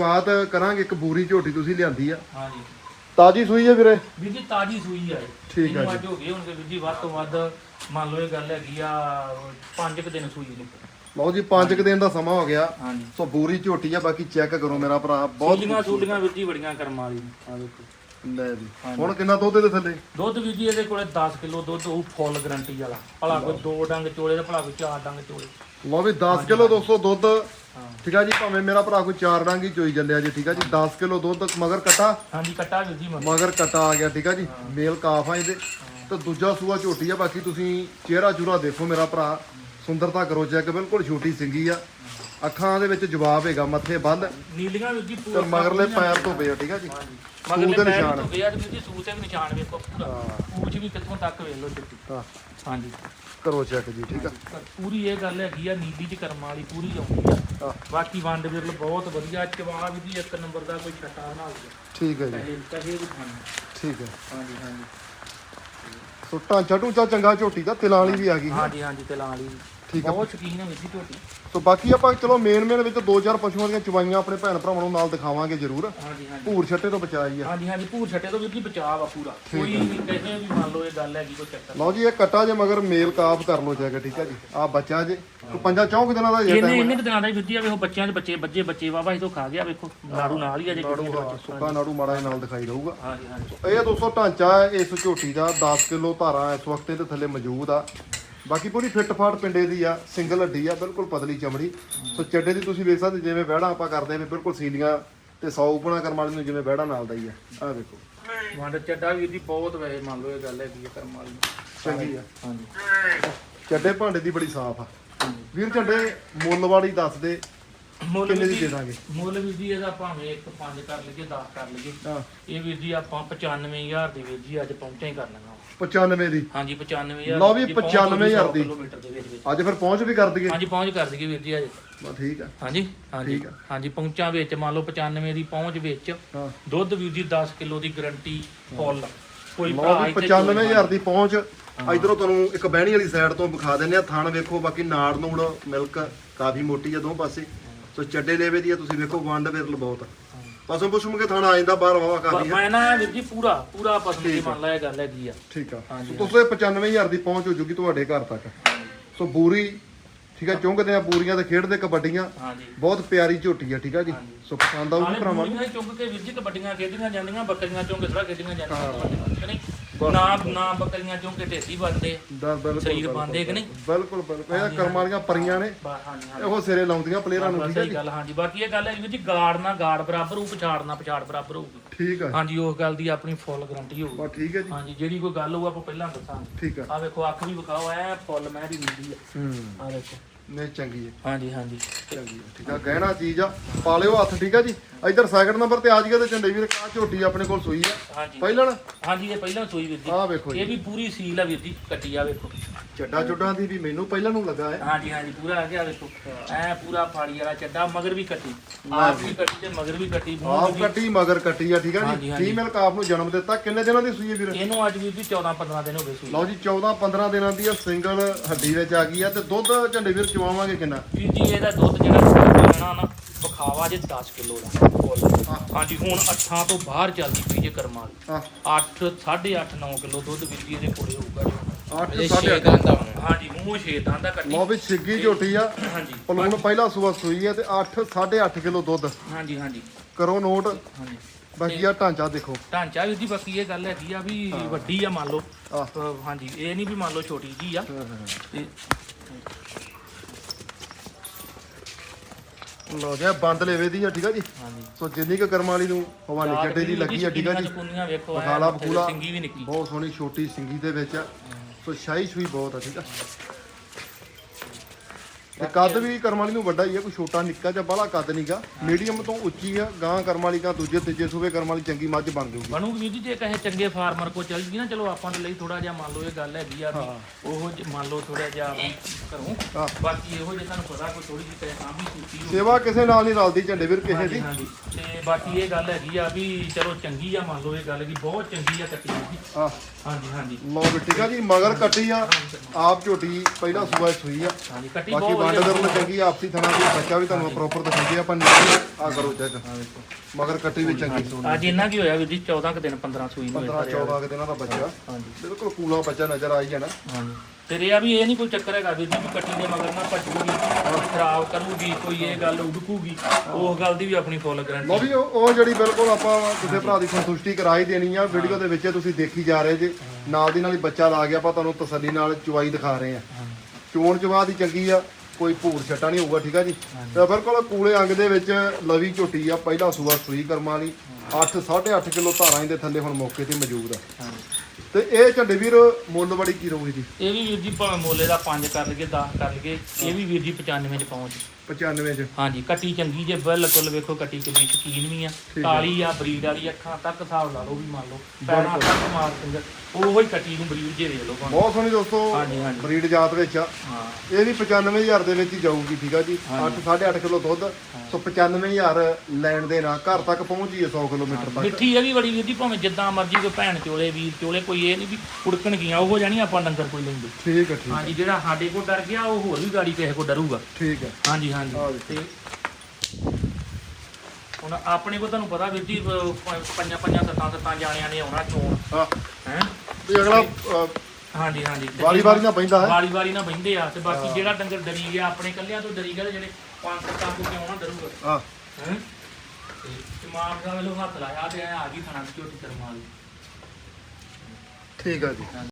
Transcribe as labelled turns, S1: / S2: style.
S1: ਬਾਤ ਕਰਾਂਗੇ ਇੱਕ ਬੂਰੀ ਝੋਟੀ ਤੁਸੀਂ ਲਿਆਂਦੀ ਆ।
S2: ਹਾਂਜੀ।
S1: ਤਾਜੀ ਸੂਈ ਹੈ ਵੀਰੇ?
S2: ਵੀਰ ਜੀ ਤਾਜੀ ਸੂਈ ਆ ਇਹ।
S1: ਠੀਕ ਆ
S2: ਇਹਨੂੰ
S1: ਜੀ।
S2: ਅੱਜ ਹੋ ਗਏ ਹੁਣ ਤੇ ਵੀਰ ਜੀ ਵੱਧ ਤੋਂ ਵੱਧ। ਮੰਨ ਲਓ ਇਹ ਗੱਲ ਹੈਗੀ ਆ ਪੰਜ ਕੁ ਦਿਨ ਸੂਈ ਨੂੰ
S1: ਲਓ ਜੀ 5 ਕੁ ਦਿਨ ਦਾ ਸਮਾਂ ਹੋ ਗਿਆ।
S2: ਹਾਂਜੀ।
S1: ਸੋ ਬੂਰੀ ਝੋਟੀ ਆ ਬਾਕੀ ਚੈੱਕ ਕਰੋ ਮੇਰਾ ਭਰਾ ਬਹੁਤ
S2: ਸੂਲੀਆਂ ਸੂਲੀਆਂ ਵੀਰ ਜੀ ਬੜੀਆਂ ਕਰਮਾਂ ਵਾਲੀ। ਆ ਦੇਖੋ।
S1: ਲੈ ਜੀ। ਹੁਣ ਕਿੰਨਾ ਦੁੱਧ ਇਹਦੇ ਥੱਲੇ?
S2: ਦੁੱਧ ਵੀਰ ਜੀ ਇਹਦੇ ਕੋਲੇ 10 ਕਿਲੋ ਦੁੱਧ ਉਹ ਫੁੱਲ ਗਰੰਟੀ ਵਾਲਾ। ਭਲਾ ਕੋਈ ਦੋ ਡੰਗ ਚੋਲੇ ਤੇ ਭਲਾ ਕੋਈ ਚਾਰ ਡੰਗ ਚੋਲੇ।
S1: ਲਓ ਵੀ 10 ਕਿਲੋ 200 ਦੁੱਧ। ਠੀਕ ਆ ਜੀ ਭਾਵੇਂ ਮੇਰਾ ਭਰਾ ਕੋਈ ਚਾਰ ਡਾਂਗੀ ਚੋਈ ਚੱਲਿਆ ਜੀ ਠੀਕ ਆ ਜੀ 10 ਕਿਲੋ ਦੁੱਧ ਮਗਰ ਕਟਾ।
S2: ਹਾਂਜੀ ਕੱਟਾ ਵੀਰ ਜੀ ਮਗਰ।
S1: ਮਗਰ ਕਟਾ ਆ ਗਿਆ ਠੀਕ ਆ ਜੀ ਮੇਲ ਕਾਫ ਆ ਇਹਦੇ। ਤੇ ਦੂਜਾ ਸੂਆ ਝੋਟੀ ਆ ਬਾਕੀ ਤੁਸੀਂ ਚਿਹਰਾ ਚੂਰਾ ਦੇਖੋ ਮੇਰਾ ਭਰਾ। ਸੁੰਦਰਤਾ ਕਰੋ ਚੈੱਕ ਬਿਲਕੁਲ ਛੋਟੀ ਸਿੰਗੀ ਆ। ਅੱਖਾਂ ਦੇ ਵਿੱਚ ਜਵਾਬ ਹੈਗਾ ਮੱਥੇ ਬੰਦ।
S2: ਨੀਲੀਆਂ ਵੀਰ ਜੀ
S1: ਤੇ
S2: ਪੂਰਾ
S1: ਮਗਰਲੇ ਪੈਰ ਤੋਂ ਪਿਆ ਠੀਕ ਆ ਜੀ
S2: ਮਗਰਲੇ
S1: ਸੂਤ ਦੇ ਨਿਸ਼ਾਨ।
S2: ਤੋਂ ਵੀਰ ਜੀ ਸੂਤ ਵੀ ਨਿਸ਼ਾਨ ਵੇਖੋ ਪੂਰਾ। ਪੂਛ ਵੀ ਕਿੱਥੋਂ ਤੱਕ ਵੇਖ ਲਓ ਚਿੱਟੀ
S1: ਹਾਂ।
S2: ਹਾਂਜੀ।
S1: ਕਰੋ ਚੈੱਕ ਜੀ ਠੀਕ ਆ?
S2: ਪਰ ਪੂਰੀ ਇਹ ਗੱਲ ਹੈਗੀ ਆ ਨੀਲੀ ਚ ਕਰਮਾਂ ਵਾਲੀ ਪੂਰੀ ਆਉਂਦੀ ਆ। ਬਾਕੀ ਵੰਡ ਵਿਰਲ ਬਹੁਤ ਵਧੀਆ ਜਵਾਬ ਵੀ ਇੱਕ ਨੰਬਰ ਦਾ ਕੋਈ ਛੱਟਾ ਨਾ ਹੋਊਗਾ
S1: ਠੀਕ ਹੈ ਜੀ।
S2: ਕਹੇ ਕਹੇ ਵੀ ਖਾਣਾ।
S1: ਠੀਕ ਹੈ।
S2: ਹਾਂਜੀ ਹਾਂਜੀ।
S1: ਸੋ ਢਾਂਚਾ ਢੂੰਚਾ ਚੰਗਾ ਝੋਟੀ ਦਾ ਤਿਲਾਂ ਵਾਲੀ ਵੀ ਆ ਗਈ
S2: ਹਾਂਜੀ ਹਾਂਜੀ ਤੇ ਲਾਂ ਵਾਲੀ।
S1: ਠੀਕ ਆ।
S2: ਬਹੁਤ ਸ਼ਕੀਨ ਹੈ ਵੀਰ ਜੀ ਝੋਟੀ
S1: ਸੋ ਬਾਕੀ ਆਪਾਂ ਚਲੋ ਮੇਨ ਮੇਨ ਵਿੱਚ ਦੋ ਚਾਰ ਪਸ਼ੂਆਂ ਦੀਆਂ ਚਵਾਈਆਂ ਆਪਣੇ ਭੈਣ ਭਰਾਵਾਂ ਨੂੰ ਨਾਲ ਦਿਖਾਵਾਂਗੇ ਜ਼ਰੂਰ।
S2: ਹਾਂਜੀ ਹਾਂਜੀ।
S1: ਭੂਰ ਛੱਟੇ ਤੋਂ ਬਚਾਈ ਆ।
S2: ਹਾਂਜੀ ਹਾਂਜੀ ਭੂਰ ਛੱਟੇ ਤੋਂ ਵੀਰ ਜੀ ਬਚਾਅ ਆ ਪੂਰਾ। ਕੋਈ ਵੀ ਕਹੇ ਵੀ ਮੰਨ ਲਓ ਇਹ ਗੱਲ ਹੈਗੀ ਕੋਈ ਚੱਕਰ
S1: ਲਓ ਜੀ ਇਹ ਕਟਾ ਜੇ ਮਗਰ ਮੇਲ ਕਾਫ ਕਰ ਲੋ ਜਾਏਗਾ ਠੀਕ ਆ ਜੀ। ਆ ਬੱਚਾ ਜੇ। ਕੋਈ ਪੰਜਾਂ ਚੌਂਕ ਦਿਨਾਂ ਦਾ ਜੇ
S2: ਇਹਨੇ
S1: ਟਾਈਮ
S2: ਇਹਨੇ ਕੁ ਦਿਨਾਂ ਦਾ ਹੀ ਵੀਰ ਜੀ ਆ ਵੇਖੋ ਬੱਚਿਆਂ ਦੇ ਬੱਚੇ ਬੱਜੇ ਬੱਚੇ ਵਾਵਾ ਇਹ ਤੋਂ ਖਾ ਗਿਆ ਵੇਖੋ। ਨਾੜੂ ਨਾਲ ਹੀ ਆ ਜੇ
S1: ਹਾਂ, ਸੁੱਕਾ ਨਾੜੂ ਮਾੜਾ ਜਿਹਾ ਨਾਲ ਦਿਖਾਈ ਦਊਗਾ
S2: ਹਾਂਜੀ ਹਾਂਜੀ।
S1: ਇਹ ਦੋਸਤੋ ਢਾਂਚਾ ਹੈ ਇਸ ਝੋਟੀ ਦਾ 10 ਕਿਲੋ ਧਾਰਾ ਇਸ ਵਕਤ ਇਹਦੇ ਥੱਲੇ ਮੌਜੂਦ ਆ। ਬਾਕੀ ਪੂਰੀ ਫਿੱਟ ਫਾਟ ਪਿੰਡੇ ਦੀ ਆ ਸਿੰਗਲ ਹੱਡੀ ਆ ਬਿਲਕੁਲ ਪਤਲੀ ਚਮੜੀ। ਸੋ ਚੱਡੇ ਦੀ ਤੁਸੀਂ ਵੇਖ ਸਕਦੇ ਜਿਵੇਂ ਵਹਿੜਾ ਆਪਾਂ ਕਰਦੇ ਵੀ ਬਿਲਕੁਲ ਸੀਲੀਆਂ ਤੇ ਸੌ ਉਪਣਾ ਕਰਮ ਵਾਲੀ ਨੂੰ ਜਿਵੇਂ ਵਹਿੜਾ ਨਾਲ ਦਾ ਹੀ ਆ। ਆ ਦੇਖੋ
S2: ਵੰਡ ਚੱਡਾ ਵੀਰ ਜੀ ਬਹੁਤ ਵੈਸੇ ਮੰਨ ਲਓ ਇਹ ਗੱਲ ਹੈਗੀ ਆ ਕਰਮ ਵਾਲੀ।
S1: ਚੰਗੀ ਆ।
S2: ਹਾਂਜੀ।
S1: ਚੱਡੇ ਭਾਂਡੇ ਦੀ ਬੜੀ ਸਾਫ਼ ਆ। ਵੀਰ ਚੱਡੇ ਮੁੱਲ ਵਾਲੀ ਦੱਸ ਦੇ।
S2: ਮੁੱਲ
S1: ਕਿੰਨੇ ਦੀ
S2: ਵੀਰ
S1: ਦੇ
S2: ਜੀ
S1: ਦਾਂਗੇ
S2: ਮੁੱਲ ਵੀਰ ਜੀ ਇਹਦਾ ਭਾਵੇਂ ਇੱਕ 5 ਕਰ ਲਈਏ 10 ਕਰ ਲਈਏ।
S1: ਹਾਂ।
S2: ਇਹ ਵੀਰ ਜੀ ਆਪਾਂ 95000 ਦੀ ਵੀਰ ਜੀ ਅੱਜ ਪਹੁੰਚੇ ਹੀ ਕਰਨਾ ਵਾ।
S1: 95 ਦੀ?
S2: ਹਾਂਜੀ 95000
S1: ਲਓ ਵੀ
S2: ਦੀ ਪਹੁੰਚ
S1: 95,000 ਦੀ।
S2: ਕਿਲੋਮੀਟਰ ਦੇ ਵਿੱਚ ਵਿੱਚ।
S1: ਅੱਜ ਫਿਰ ਪਹੁੰਚ ਵੀ ਕਰ ਦਈਏ।
S2: ਹਾਂਜੀ ਪਹੁੰਚ ਕਰ ਦਈਏ ਵੀਰ ਜੀ ਅੱਜ।
S1: ਬਸ ਠੀਕ ਆ।
S2: ਹਾਂਜੀ ਹਾਂਜੀ। ਹਾਂਜੀ ਪਹੁੰਚਾਂ ਵਿੱਚ ਮੰਨ ਲਓ 95 ਦੀ ਪਹੁੰਚ ਵਿੱਚ
S1: ਹਾਂ।
S2: ਦੁੱਧ ਵੀਰ ਜੀ 10 ਕਿਲੋ ਦੀ ਗਾਰੰਟੀ ਫੁੱਲ ਕੋਈ
S1: ਲਓ
S2: ਭਰਾ
S1: ਵੀ
S2: ਇੱਥੇ
S1: 95000 ਦੀ ਪਹੁੰਚ। ਇਧਰੋਂ ਤੁਹਾਨੂੰ ਇੱਕ ਬਹਿਣੀ ਵਾਲੀ ਸਾਈਡ ਤੋਂ ਵਿਖਾ ਦਿੰਦੇ ਆ ਥਣ ਵੇਖੋ ਬਾਕੀ ਨਾੜ ਨੂੜ ਮਿਲਕ ਕਾਫੀ ਮੋਟੀ ਆ ਦੋ ਪਾਸੇ। ਸੋ ਚੱਡੇ ਲੈਵੇ ਦੀ ਆ ਤੁਸੀਂ ਵੇਖੋ ਵੰਡ ਵਿਰਲ ਬਹੁਤ ਆ। ਪਸ਼ੂ ਪਸ਼ੂ ਕੇ ਥਣ ਆ ਜਾਂਦਾ ਬਾਹਰ ਕਾਫੀ ਆ।
S2: ਮੈਂ ਨਾ ਵੀਰ ਜੀ ਪੂਰਾ ਪੂਰਾ ਪਸੰਦ ਦੀ ਮੰਨ ਲਾ ਇਹ ਗੱਲ ਹੈਗੀ ਆ।
S1: ਠੀਕ ਆ।
S2: ਹਾਂਜੀ,
S1: ਸੋ ਤੁਸੀਂ 95000 ਦੀ ਪਹੁੰਚ ਹੋ ਜੂਗੀ ਤੁਹਾਡੇ ਘਰ ਤੱਕ। ਸੋ ਬੂਰੀ ਠੀਕ ਆ ਚੁੰਗਦੇ ਆ ਬੂਰੀਆਂ ਤੇ ਖੇਡਦੇ ਕਬੱਡੀਆਂ।
S2: ਹਾਂਜੀ।
S1: ਬਹੁਤ ਪਿਆਰੀ ਝੋਟੀ ਆ ਠੀਕ ਆ ਜੀ। ਸੋ ਪਸੰਦ ਆਊਗੀ
S2: ਨਾਲੇ
S1: ਭਰਾਵਾਂ ਨੂੰ।
S2: ਬੂਰੀਆਂ ਚੁੰਗ ਕੇ ਵੀਰ ਜੀ ਕਬੱਡੀਆਂ ਖੇਡੀਆਂ ਜਾਂਦੀਆਂ ਬੱਕਰੀਆਂ ਚੁੰਗ ਥੋੜਾ ਖੇਡੀਆਂ ਜਾਂਦੀਆਂ। ਕਿ ਨਹੀਂ ਨਾ ਨਾ ਬੱਕਰੀਆਂ ਚੁੰਗ ਕੇ ਢੇਸੀ ਵੱਜਦੇ? ਆ।
S1: ਦਾ ਬਿਲਕੁਲ
S2: ਸਰੀਰ ਬੰਦੇ ਕਿ ਨਹੀਂ?
S1: ਬਿਲਕੁਲ ਬਿਲਕੁਲ ਇਹ ਕਰਮ ਵਾਲੀਆਂ ਪਰੀਆਂ ਨੇ।
S2: ਬਾ- ਹਾਂਜੀ ਹਾਂਜੀ।
S1: ਇਹੋ ਸਿਰੇ ਲਾਉਂਦੀਆਂ ਪਲੇਅਰਾਂ ਨੂੰ
S2: ਬਸ
S1: ਠੀਕ
S2: ਸਹੀ
S1: ਜੀ?
S2: ਗੱਲ ਹਾਂਜੀ। ਬਾਕੀ ਇਹ ਗੱਲ ਹੈ ਵੀਰ ਜੀ ਗਾੜ ਨਾ ਗਾੜ ਬਰਾਬਰ ਹੋਊ ਪਛਾੜ ਨਾ ਪਛਾੜ ਬਰਾਬਰ ਹੋਊਗੀ।
S1: ਠੀਕ ਆ।
S2: ਹਾਂਜੀ ਉਸ ਗੱਲ ਦੀ ਆਪਣੀ ਫੁੱਲ ਗਾਰੰਟੀ ਹੋਊਗੀ।
S1: ਬਸ ਠੀਕ ਹੈ ਜੀ।
S2: ਹਾਂਜੀ ਜਿਹੜੀ ਕੋਈ ਗੱਲ ਹੋਊ ਆਪਾਂ ਪਹਿਲਾਂ ਦੱਸਾਂਗੇ।
S1: ਠੀਕ ਆ।
S2: ਆ ਵੇਖੋ ਅੱਖ ਵੀ ਵਿਖਾਓ ਐ ਫੁੱਲ ਮੈਂ ਦੀ ਆ।
S1: ਹੂੰ।
S2: ਆ ਦੇਖੋ
S1: ਨਹੀਂ ਚੰਗੀ ਹੈ।
S2: ਹਾਂਜੀ ਹਾਂਜੀ।
S1: ਚੰਗੀ ਹੈ ਠੀਕ ਆ। ਗਹਿਣਾ ਚੀਜ਼ ਆ ਪਾ ਲਿਓ ਹੱਥ ਠੀਕ ਆ ਜੀ। ਇੱਧਰ ਸੈਕਿੰਡ ਨੰਬਰ ਤੇ ਆ ਜੀਏ ਤੇ ਝੰਡੇ ਵੀਰ ਕਾ ਝੋਟੀ ਆਪਣੇ ਕੋਲ ਸੂਈ ਆ।
S2: ਹਾਂਜੀ।
S1: ਪਹਿਲਣ
S2: ਹਾਂਜੀ ਇਹ ਪਹਿਲਾਂ ਸੂਈ ਵੀਰ ਜੀ।
S1: ਆਹ ਵੇਖੋ ਜੀ।
S2: ਇਹ ਵੀ ਪੂਰੀ ਸੀਲ ਆ ਵੀਰ ਜੀ ਕੱਟੀ ਆ ਵੇਖੋ।
S1: ਚੱਡਾ ਚੁੱਡਾਂ ਦੀ ਵੀ ਮੈਨੂੰ ਪਹਿਲਾਂ ਨੂੰ ਲੱਗਾ ਹੈ।
S2: ਹਾਂਜੀ ਹਾਂਜੀ ਪੂਰਾ ਆ ਗਿਆ ਵੇਖੋ ਐ ਪੂਰਾ ਫਾੜੀ ਵਾਲਾ ਚੱਡਾ ਮਗਰ ਵੀ ਕੱਟੀ। ਆਪ ਵੀ ਕੱਟੀ ਤੇ ਮਗਰ ਵੀ ਕੱਟੀ ਮੂੰਹ
S1: ਆਪ ਕੱਟੀ ਮਗਰ ਕੱਟੀ ਆ ਠੀਕ ਆ
S2: ਹਾਂਜੀ,
S1: ਜੀ?
S2: ਹਾਂਜੀ।
S1: ਫੀਮੇਲ ਕਾਫ ਨੂੰ ਜਨਮ ਦਿੱਤਾ। ਕਿੰਨੇ ਦਿਨਾਂ ਦੀ ਸੂਈ ਹੈ ਵੀਰ?
S2: ਇਹਨੂੰ ਅੱਜ ਜੀ 14 15 ਦਿਨ ਹੋ ਗਏ ਸੂਈ।
S1: ਲਓ ਜੀ 14 15 ਦਿਨਾਂ ਦੀ ਆ ਸਿੰਗਲ ਹੱਡੀ ਵਿੱਚ ਆ ਗਈ ਆ ਤੇ ਦੁੱਧ ਝੰਡੇ ਵੀਰ ਚਵਾਵਾਂਗੇ ਕਿੰਨਾ?
S2: ਵੀਰ ਜੀ ਇਹਦਾ ਦੁੱਧ ਜਿਹੜਾ ਲੈਣਾ ਨਾ ਵਿਖਾਵਾ ਜੇ 10 ਕਿਲੋ ਦਾ। ਫੁੱਲ। ਹਾਂਜੀ ਹੁਣ 8 ਤੋਂ ਬਾਹਰ ਚੱਲਦੀ ਪਈ ਜੇ ਕਰਮਾਂ
S1: ਆ
S2: 8 8.5 9 ਕਿਲੋ ਦੁੱਧ ਵੀਰ ਜੀ ਇਹਦੇ ਕੋਲੇ ਹੋਊਗਾ ਜੀ।
S1: 8 8.5
S2: ਹਾਂਜੀ ਮੂੰਹ ਛੇਦਾਂ ਦਾ ਕੱਟੀ।
S1: ਲਓ ਵੀ ਛਿੱਗੀ ਝੋਟੀ ਆ।
S2: ਹਾਂਜੀ।
S1: ਪਲੂਣ ਪਹਿਲਾ ਸੂਆ ਸੂਈ ਹੈ ਤੇ 8 8.5 ਕਿਲੋ ਦੁੱਧ।
S2: ਹਾਂਜੀ ਹਾਂਜੀ।
S1: ਕਰੋ ਨੋਟ।
S2: ਹਾਂਜੀ।
S1: ਬਾਕੀ ਆ ਢਾਂਚਾ ਦੇਖੋ।
S2: ਢਾਂਚਾ ਵੀ ਦੀ ਬਾਕੀ ਇਹ ਗੱਲ ਹੈਗੀ ਆ ਵੀ ਵੱਡੀ ਆ ਮੰਨ ਲਓ।
S1: ਆ
S2: ਅਹ ਹਾਂਜੀ ਇਹ ਨਹੀਂ ਵੀ ਮੰਨ ਲਓ ਛੋਟੀ ਜੀ ਆ। ਤੇ
S1: ਲਓ ਜੀ ਆਹ ਬੰਦ ਲੇਵੇ ਦੀ ਆ ਠੀਕ ਆ ਜੀ?
S2: ਹਾਂਜੀ।
S1: ਸੋ ਜਿੰਨੀ ਕੁ ਕਰਮ ਵਾਲੀ ਨੂੰ ਹਵਾਲੇ ਚੱਡੇ ਦੀ ਲੱਗੀ ਆ ਠੀਕ ਆ ਜੀ?
S2: ਕੁੰਨੀਆਂ ਵੇਖੋ ਐ
S1: ਬਖਾਲਾ
S2: ਮੱਥੇ ਤੇ
S1: ਬਖੂਲਾ।
S2: ਸਿੰਗੀ ਵੀ ਨਿੱਕੀ।
S1: ਬਹੁਤ ਸੋਹਣੀ ਛੋਟੀ ਸਿੰਗੀ ਦੇ ਵਿੱਚ ਆ। ਸੋ ਸ਼ਾਹੀ ਸ਼ੂਈ ਬਹੁਤ ਆ ਠੀਕ ਆ। ਤੇ ਕੱਦ ਵੀ ਕਰਮ ਵਾਲੀ ਨੂੰ ਵੱਡਾ ਹੀ ਆ ਕੋਈ ਛੋਟਾ ਨਿੱਕਾ ਜਾਂ ਬਾਹਲਾ ਕੱਦ ਨਹੀਂਗਾ ਮੀਡੀਅਮ ਤੋਂ ਉੱਚੀ ਆ ਗਾਂ ਕਰਮ ਵਾਲੀ ਕਾ ਦੂਜੇ ਤੀਜੇ ਸੂਬੇ ਕਰਮ ਵਾਲੀ ਚੰਗੀ ਮੱਝ ਬਣ ਜਾਊਗੀ
S2: ਬਣੂਗੀ ਵੀਰ ਜੀ ਜੇ ਕਹੇ ਚੰਗੇ ਫਾਰਮਰ ਕੋ ਚੱਲ ਗਈ ਨਾ ਚਲੋ ਆਪਾਂ ਦੇ ਲਈ ਥੋੜਾ ਜਿਹਾ ਮੰਨ ਲਓ ਇਹ ਗੱਲ ਹੈਗੀ ਆ ਵੀ ਉਹ ਜੇ ਮੰਨ ਲਓ ਥੋੜਾ ਜਿਹਾ ਕਰੂੰ
S1: ਹਾਂ।
S2: ਬਾਕੀ ਇਹੋ ਜੇ ਤੁਹਾਨੂੰ ਪਤਾ ਕੋਈ ਥੋੜੀ ਜਿਹੀ ਪੈਸਾ ਵੀ ਸੁੱਤੀ ਹੋ
S1: ਸੇਵਾ ਕਿਸੇ ਨਾਲ ਨਹੀਂ ਰਲਦੀ ਝੰਡੇ ਵੀਰ ਕਿਸੇ ਦੀ।
S2: ਹਾਂਜੀ ਤੇ ਬਾਕੀ ਇਹ ਗੱਲ ਹੈਗੀ ਆ ਵੀ ਚਲੋ ਚੰਗੀ ਆ ਮੰਨ ਲਓ ਇਹ ਗੱਲ ਕਿ ਬਹੁਤ ਚੰਗੀ ਆ ਕੱਟੀ ਜੀ
S1: ਆ
S2: ਹਾਂਜੀ ਹਾਂਜੀ।
S1: ਵੀ ਠੀਕ ਆ ਜੀ ਮਗਰ ਕੱਟੀ ਆ ਆਪ ਝੋਟੀ ਪਹਿਲਾ ਸੂਆ ਸੂਈ ਆ।
S2: ਹਾਂਜੀ ਕੱਟੀ ਬਹੁਤ
S1: ਵੰਡ ਗਰਮ ਚੰਗੀ ਆਪਸੀ ਥਣਾ ਦੀ ਬੱਚਾ ਵੀ ਤੁਹਾਨੂੰ ਪ੍ਰੋਪਰ ਦਿਖਾਉਂਦੇ ਆਪਾਂ ਨੀਚੇ ਆ ਕਰੋ ਚੈੱਕ ਮਗਰ ਕੱਟੀ ਵੀ ਚੰਗੀ। ਸੋਹਣੀ
S2: ਅੱਜ ਇੰਨਾ ਕੀ ਹੋਇਆ ਵੀਰ ਜੀ 14 ਕੁ ਦਿਨ 15 ਸੂਈ ਨੂੰ
S1: 15 14 ਦਿਨਾਂ ਦਾ ਬੱਚਾ।
S2: ਹਾਂਜੀ।
S1: ਬਿਲਕੁਲ ਕੂਲਾ ਬੱਚਾ ਨਜ਼ਰ ਆਈ ਜਾਣਾ।
S2: ਹਾਂਜੀ। ਇਹ ਆ ਵੀ ਇਹ ਨਹੀਂ ਕੋਈ ਚੱਕਰ ਹੈਗਾ ਵੀ ਕੱਟੀ ਦੇ ਮਗਰ ਨਾ ਭੱਜੂਗੀ ਖਰਾਬ ਕਰੂਗੀ ਕੋਈ ਇਹ ਗੱਲ ਉਡਕੂਗੀ ਉਸ ਗੱਲ ਦੀ ਵੀ ਆਪਣੀ ਫੁੱਲ ਗਾਰੰਟੀ
S1: ਲੋ ਵੀ ਉਹ ਜਿਹੜੀ ਬਿਲਕੁਲ ਆਪਾਂ ਕਿਸੇ ਭਰਾ ਦੀ ਸੰਤੁਸ਼ਟੀ ਕਰਾਈ ਦੇਣੀ ਆ ਵੀਡੀਓ ਦੇ ਵਿੱਚ ਤੁਸੀਂ ਦੇਖੀ ਜਾ ਰਹੇ ਜੇ। ਨਾਲ ਦੀ ਨਾਲ ਹੀ ਬੱਚਾ ਲਾ ਗਿਆ ਆਪਾਂ ਤੁਹਾਨੂੰ ਤਸੱਲੀ ਨਾਲ ਚੁਆਈ ਦਿਖਾ ਰਹੇ ਆ। ਚੋਣ ਚਵਾ ਦੀ ਚੰਗੀ ਆ। ਕੋਈ ਭੂਰ ਛੱਟਾ ਨਹੀਂ ਹੋਊਗਾ ਠੀਕ ਆ ਜੀ? ਤੇ ਬਿਲਕੁਲ ਕੂਲੇ ਅੰਗ ਦੇ ਵਿੱਚ ਲਵੀ ਝੋਟੀ ਆ ਪਹਿਲਾ ਸੂਆ ਸੂਈ ਕਰਮਾਂ ਵਾਲੀ। 8 8.5 ਕਿਲੋ ਧਾਰਾਂ ਇਹਦੇ ਥੱਲੇ ਹੁਣ ਮੌਕੇ ਤੇ ਮੌਜੂਦ ਆ। ਤੇ ਇਹ ਝੰਡੇ ਵੀਰ ਮੁੱਲ ਬੜੀ ਕੀ ਰਹੂਗੀ ਜੀ?
S2: ਇਹ ਵੀ ਵੀਰ ਜੀ ਭਾਵੇਂ ਮੋਲੇ ਦਾ 5 ਕਰ ਲਈਏ 10 ਕਰ ਲਈਏ ਇਹ ਵੀ ਵੀਰ ਜੀ 95 ਚ ਪਹੁੰਚ
S1: 95 ਚ।
S2: ਹਾਂਜੀ ਕੱਟੀ ਚੰਗੀ ਜੇ ਬਿਲਕੁਲ ਵੇਖੋ ਕੱਟੀ ਕਿੰਨੀ ਸ਼ਕੀਨ ਵੀ ਆ। ਕਾਲੀ ਆ ਬਰੀਡ ਵਾਲੀ ਅੱਖਾਂ ਤੱਕ ਹਿਸਾਬ ਲਾ ਲਓ ਵੀ ਮੰਨ ਲਓ। ਪੈਰਾਂ ਤੱਕ ਮਾਰ ਸਿੰਗਰ ਉਹੋ ਹੀ ਕੱਟੀ ਨੂੰ ਬਰੀਡ ਜੇ ਵੇਖ ਲਓ ਭਾਵੇਂ।
S1: ਬਹੁਤ ਸੋਹਣੀ ਦੋਸਤੋ
S2: ਹਾਂਜੀ।
S1: ਬਰੀਡ ਜਾਤ ਵਿੱਚ ਆ।
S2: ਹਾਂ।
S1: ਇਹ ਵੀ 95000 ਦੇ ਵਿੱਚ ਹੀ ਜਾਊਗੀ ਠੀਕ ਆ ਜੀ। 8 8.5 ਕਿਲੋ ਦੁੱਧ। ਸੋ 95000 ਲੈਣ ਦੇ ਨਾਲ ਘਰ ਤੱਕ ਪਹੁੰਚੀਏ 100 ਕਿਲੋਮੀਟਰ ਤੱਕ।
S2: ਮਿੱਠੀ ਇਹ ਵੀ ਬੜੀ ਵੀਰ ਜੀ ਭਾਵੇਂ ਜਿੱਦਾਂ ਮਰਜ਼ੀ ਕੋਈ ਭੈਣ ਚੋਲੇ ਵੀਰ ਚੋਲੇ ਕੋਈ ਇਹ ਨਹੀਂ ਵੀ ਉੜਕਣ ਗੀਆਂ ਉਹ ਜਾਣੀ ਆਪਾਂ ਡੰਗਰ ਕੋਈ ਲੈਂਦੇ।
S1: ਠੀਕ ਹੈ ਠੀਕ
S2: ਹਾਂਜੀ ਜਿਹੜਾ ਸਾਡੇ ਕੋਲ ਡਰ ਗਿਆ ਉਹ ਹੋਰ ਵੀ ਗਾੜੀ ਕਿਸੇ ਕੋਲ ਡਰੂਗਾ।
S1: ਠੀਕ ਹੈ
S2: ਹਾਂਜੀ। ਹਾਂਜੀ।
S1: ਆਹ
S2: ਤੇ ਹੁਣ ਆਪਣੇ ਕੋਲ ਤੁਹਾਨੂੰ ਪਤਾ ਵੀਰ ਜੀ ਅਹ, ਪ- ਪੰਜਾਂ ਪੰਜਾਂ ਸੱਤਾਂ ਸੱਤਾਂ ਜਾਣਿਆਂ ਨੇ ਆਉਣਾ ਚੋਣ।
S1: ਹਾਂ।
S2: ਹੈ?
S1: ਤੇ ਅਗਲਾ
S2: ਹਾਂਜੀ ਹਾਂਜੀ।
S1: ਵਾਰੀ ਵਾਰੀ ਨਾਲ ਪੈਂਦਾ ਹੈ।
S2: ਵਾਰੀ ਵਾਰੀ ਨਾ ਬਹਿੰਦੇ ਆ। ਤੇ ਬਾਕੀ ਜਿਹੜਾ ਡੰਗਰ ਡਰੀ ਗਿਆ ਆਪਣੇ ਕੱਲਿਆਂ ਤੋਂ ਡਰੀ ਗਿਆ ਤੇ ਜਿਹੜੇ ਪੰਜ ਸੱਤ ਆਪ ਕਿਉਂ ਨਾ ਡਰੂਗਾ।
S1: ਹਾਂ।
S2: ਹੈ? ਤੇ ਮਾਰ ਦਾ ਵੱਲੋਂ ਹੱਥ ਲਾਇਆ ਤੇ ਐਂ ਆ ਗਈ ਥਾਣਾ ਦੀ ਝੋਟੀ ਕਰਮਾਂ ਦੀ
S1: ਠੀਕ ਹੈ ਜੀ।